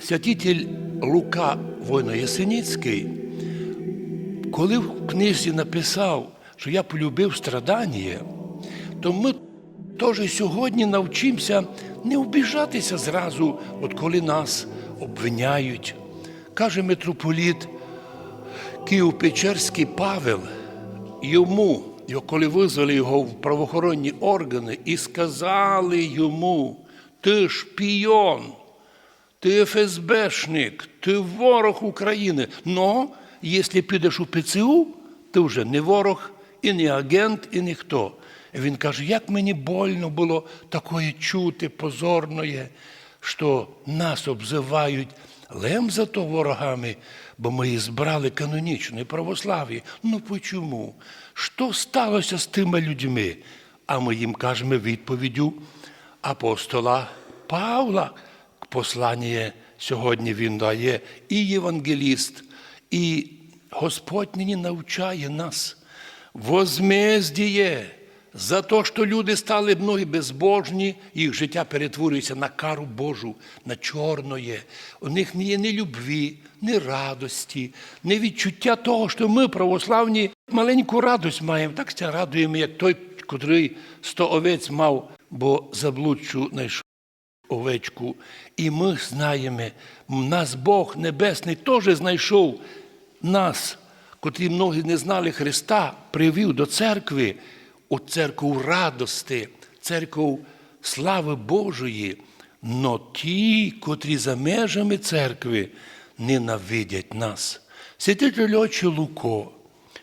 Святитель Лука Войно-Ясеніцький, коли в книжці написав, що я полюбив страдання, то ми теж сьогодні навчимося не обіжатися зразу, от коли нас обвиняють. Каже митрополіт Київ-Печерський Павел, йому, коли визвали його в правоохоронні органи і сказали йому, ти шпійон, ти ФСБшник, ти ворог України. Но якщо підеш у ПЦУ, ти вже не ворог, і не агент, і ніхто. І він каже, як мені больно було такое чути, позорное, що нас обзивають лем зато ворогами, бо ми збрали канонічне православ'я. Ну почому? Що сталося з тими людьми? А ми їм кажемо відповіддю апостола Павла. Послання сьогодні він дає і євангеліст, і Господь нині навчає нас. Возмездіє за те, що люди стали многі безбожні, їх життя перетворюється на кару Божу, на чорноє. У них не є ні любві, ні радості, ні відчуття того, що ми, православні, маленьку радость маємо. Так ся радуємо, як той, котрий сто овець мав, бо заблудчу знайшов овечку. І ми знаємо, нас Бог Небесний теж знайшов нас, котрі многі не знали Христа, привів до церкви, у церкву радости, церкву слави Божої. Но ті, котрі за межами церкви, ненавидять нас. Святитель Отче Луко,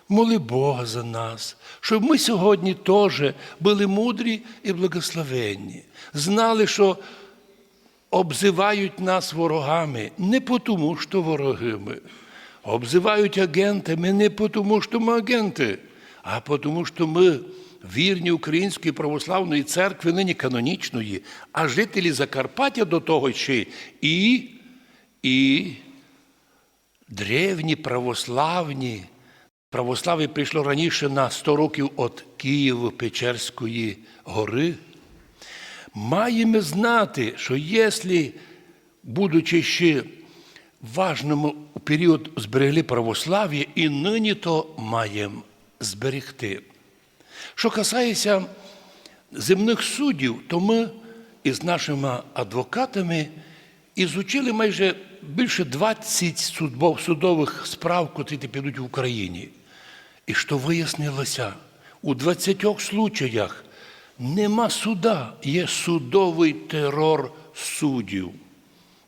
моли Бога за нас, щоб ми сьогодні теж були мудрі і благословенні, знали, що обзивають нас ворогами не тому, що вороги ми. Обзивають агентами не тому, що ми агенти, а тому, що ми вірні Української православної церкви, нині канонічної, а жителі Закарпаття до того ще і, і древні православні. Православ'я прийшло раніше на 100 років від Києво-Печерської гори. Маємо знати, що якщо, будучи ще важному у період зберегли православ'я, і нині то маємо зберегти. Що касається земних суддів, то ми із нашими адвокатами ізучили майже більше 20 судбов, судових справ, котрі підуть в Україні. І що вияснилося, у 20 случаях нема суда, є судовий терор суддів.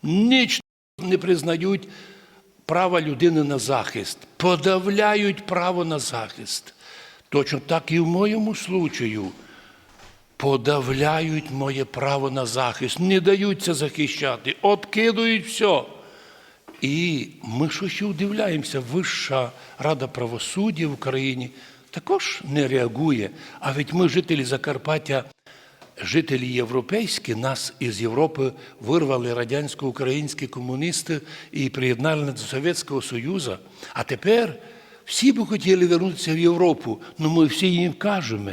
Ніч не признають права людини на захист, подавляють право на захист. Точно так і в моєму случаю подавляють моє право на захист, не даються захищати, откидують все. І ми що ще удивляємося, Вища Рада правосуддя в Україні також не реагує. А ведь ми, жителі Закарпаття, жителі європейські, нас із Європи вирвали радянсько-українські комуністи і приєднали до Совєтського Союзу. А тепер всі би хотіли вернутися в Європу, але ми всі їм кажемо.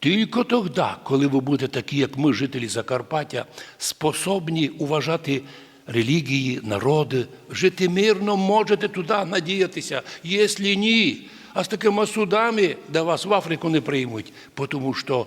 Тільки тоді, коли ви будете такі, як ми, жителі Закарпаття, способні уважати релігії, народи, жити мирно, можете туди надіятися. Якщо ні, а з такими судами до вас в Африку не приймуть, тому що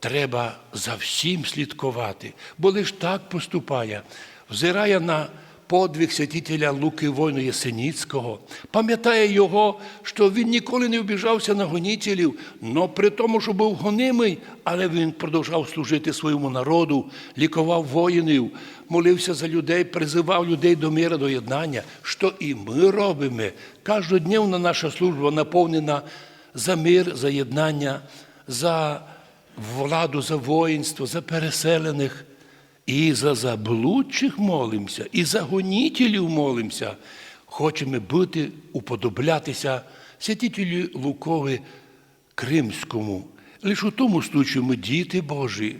треба за всім слідкувати, бо лиш так поступає, взирає на подвиг святителя Луки Войну Єсеніцького, пам'ятає його, що він ніколи не обіжався на гонітелів, але при тому, що був гонимий, але він продовжав служити своєму народу, лікував воїнів, молився за людей, призивав людей до мира, до єднання, що і ми робимо. Кожнодневна наша служба наповнена за мир, за єднання, за владу, за воїнство, за переселених. І за заблудчих молимося, і за гонітелів молимося. Хочемо бути, уподоблятися святителю Лукові Кримському. Лише у тому случаю ми діти Божі,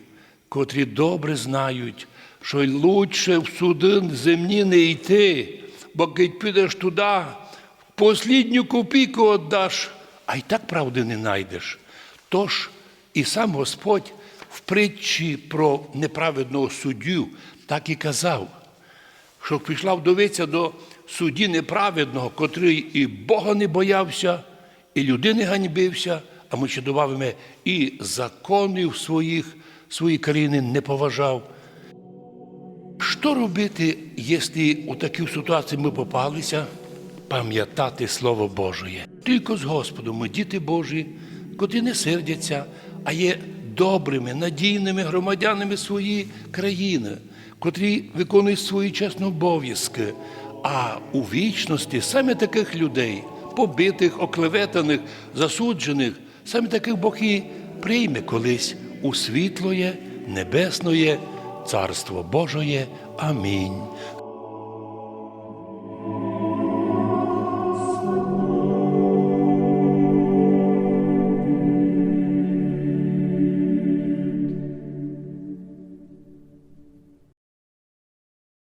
котрі добре знають, що лучше в суди земні не йти, бо коли підеш туди, послідню копійку віддаш, а й так правди не знайдеш. Тож і сам Господь в притчі про неправедного суддю так і казав, щоб пішла вдовиця до судді неправедного, котрий і Бога не боявся, і людини ганьбився, а ми ще додаємо, і законів своїх, свої країни не поважав. Що робити, якщо у таку ситуацію ми попалися? Пам'ятати Слово Божє. Тільки з Господом ми діти Божі, котрі не сердяться, а є добрими, надійними громадянами своєї країни, котрі виконують свої чесні обов'язки. А у вічності саме таких людей, побитих, оклеветаних, засуджених, саме таких Бог і прийме колись у світлоє, небесноє Царство Божоє. Амінь.